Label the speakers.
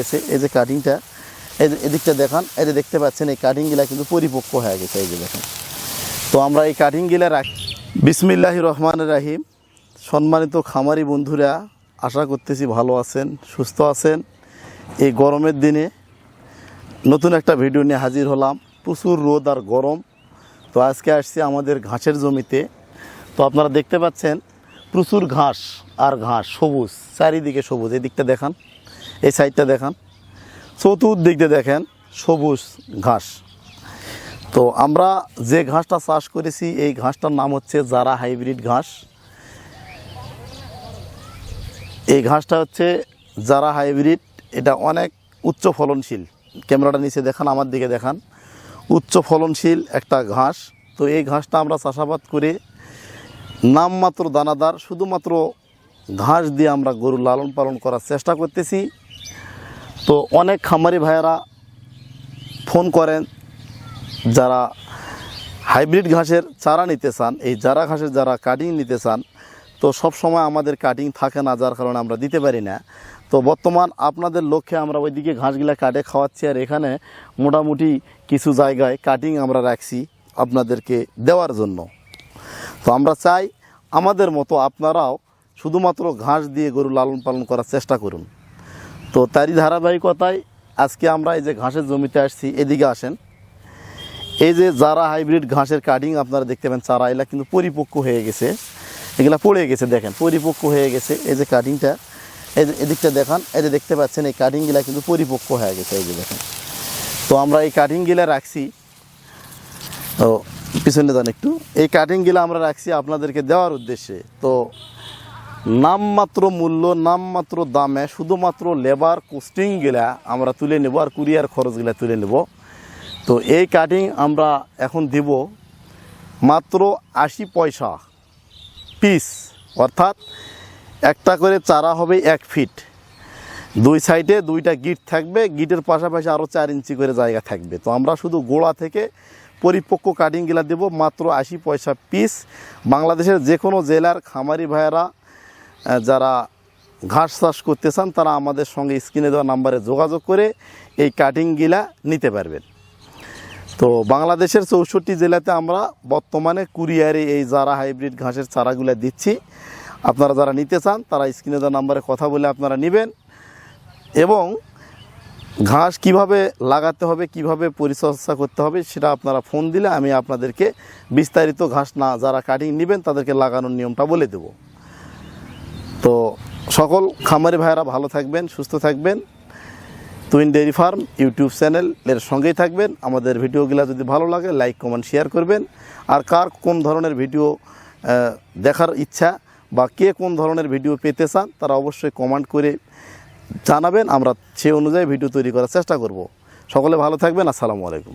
Speaker 1: গেছে। এই যে কাটিংটা এই এদিকটা দেখান, এই যে দেখতে পাচ্ছেন, এই কাটিংগুলা কিন্তু পরিপক্ক হয়ে গেছে, এই যে দেখেন। তো আমরা এই কাটিংগুলা রাখ, বিসমিল্লাহ রহমান রাহিম। সম্মানিত খামারি বন্ধুরা, আশা করতেছি ভালো আছেন, সুস্থ আছেন। এই গরমের দিনে নতুন একটা ভিডিও নিয়ে হাজির হলাম। প্রচুর রোদ আর গরম। তো আজকে আসছি আমাদের ঘাসের জমিতে। তো আপনারা দেখতে পাচ্ছেন, প্রচুর ঘাস আর ঘাস, সবুজ, চারিদিকে সবুজ। এই দিকটা দেখান। এই সাইডটা দেখান। চতুর্দিক দিয়ে দেখেন, সবুজ ঘাস। তো আমরা যে ঘাসটা চাষ করেছি, এই ঘাসটার নাম হচ্ছে জারা হাইব্রিড ঘাস। এই ঘাসটা হচ্ছে জারা হাইব্রিড। এটা অনেক উচ্চ ফলনশীল। ক্যামেরাটা নিচে দেখান, আমার দিকে দেখান। উচ্চ ফলনশীল একটা ঘাস। তো এই ঘাসটা আমরা চাষাবাদ করে নামমাত্র দানাদার, শুধুমাত্র ঘাস দিয়ে আমরা গরু লালন পালন করার চেষ্টা করতেছি। তো অনেক খামারি ভাইয়েরা ফোন করেন যারা হাইব্রিড ঘাসের চারা নিতে চান, এই চারা ঘাসের যারা কাটিং নিতে চান, তো সব সময় আমাদের কাটিং থাকে না, যার কারণে আমরা দিতে পারি না। তো বর্তমান আপনাদের লক্ষ্যে আমরা ওইদিকে ঘাসগুলা কাটে খাওয়াচ্ছি, আর এখানে মোটামুটি কিছু জায়গায় কাটিং আমরা রাখছি আপনাদেরকে দেওয়ার জন্য। তো আমরা চাই আমাদের মতো আপনারাও শুধুমাত্র ঘাস দিয়ে গরু লালন পালন করার চেষ্টা করুন। তো তারই ধারাবাহিকতায় আজকে আমরা এই যে ঘাসের জমিতে আসছি, এদিকে আসেন। এই যে যারা হাইব্রিড ঘাসের কাটিং আপনারা দেখতে পাবেন চারা এগুলা কিন্তু পরিপক্ক হয়ে গেছে। এগুলা পড়ে গেছে, দেখেন, পরিপক্ক হয়ে গেছে। এই যে কাটিংটা, এই যে এদিকটা দেখান, এই যে দেখতে পাচ্ছেন, এই কাটিংগুলা কিন্তু পরিপক্ক হয়ে গেছে, এই যে দেখেন। তো আমরা এই কাটিংগুলা রাখছি। তো পিছনে যান একটু। এই কাটিংগুলো আমরা রাখছি আপনাদেরকে দেওয়ার উদ্দেশ্যে। তো নামমাত্র মূল্য, নামমাত্র দামে শুধুমাত্র লেবার কোস্টিংগুলা আমরা তুলে নেব আর কুরিয়ার খরচগুলা তুলে নেব। তো এই কাটিং আমরা এখন দিব মাত্র আশি পয়সা পিস অর্থাৎ একটা করে চারা হবে এক ফিট দুই সাইডে দুইটা গিট থাকবে গিটের পাশাপাশি আরও চার ইঞ্চি করে জায়গা থাকবে। তো আমরা শুধু গোড়া থেকে পরিপক্ক কাটিংগুলা দেব মাত্র আশি পয়সা পিস বাংলাদেশের যে কোনো জেলার খামারি ভাইয়েরা যারা ঘাস চাষ করতে চান, তারা আমাদের সঙ্গে স্ক্রিনে দেওয়া নাম্বারে যোগাযোগ করে এই কাটিংগুলা নিতে পারবেন। তো বাংলাদেশের চৌষট্টি জেলাতে আমরা বর্তমানে কুরিয়ারে এই যারা হাইব্রিড ঘাসের চারাগুলো দিচ্ছি। আপনারা যারা নিতে চান, তারা স্ক্রিনে দেওয়া নাম্বারে কথা বলে আপনারা নেবেন। এবং ঘাস কীভাবে লাগাতে হবে, কীভাবে পরিচর্যা করতে হবে, সেটা আপনারা ফোন দিলে আমি আপনাদেরকে বিস্তারিত ঘাস না, যারা কাটিং নেবেন, তাদেরকে লাগানোর নিয়মটা বলে দেব। তো সকল খামারি ভাইয়েরা ভালো থাকবেন, সুস্থ থাকবেন। Twin dairy farm YouTube channel এর সঙ্গেই থাকবেন। আমাদের ভিডিওগুলো যদি ভালো লাগে লাইক কমেন্ট শেয়ার করবেন। আর কার কোন ধরনের ভিডিও দেখার ইচ্ছা বা কে কোন ধরনের ভিডিও পেতে চান, তারা অবশ্যই কমেন্ট করে জানাবেন। আমরা সে অনুযায়ী ভিডিও তৈরি করার চেষ্টা করব। সকলে ভালো থাকবেন। আসসালামু আলাইকুম।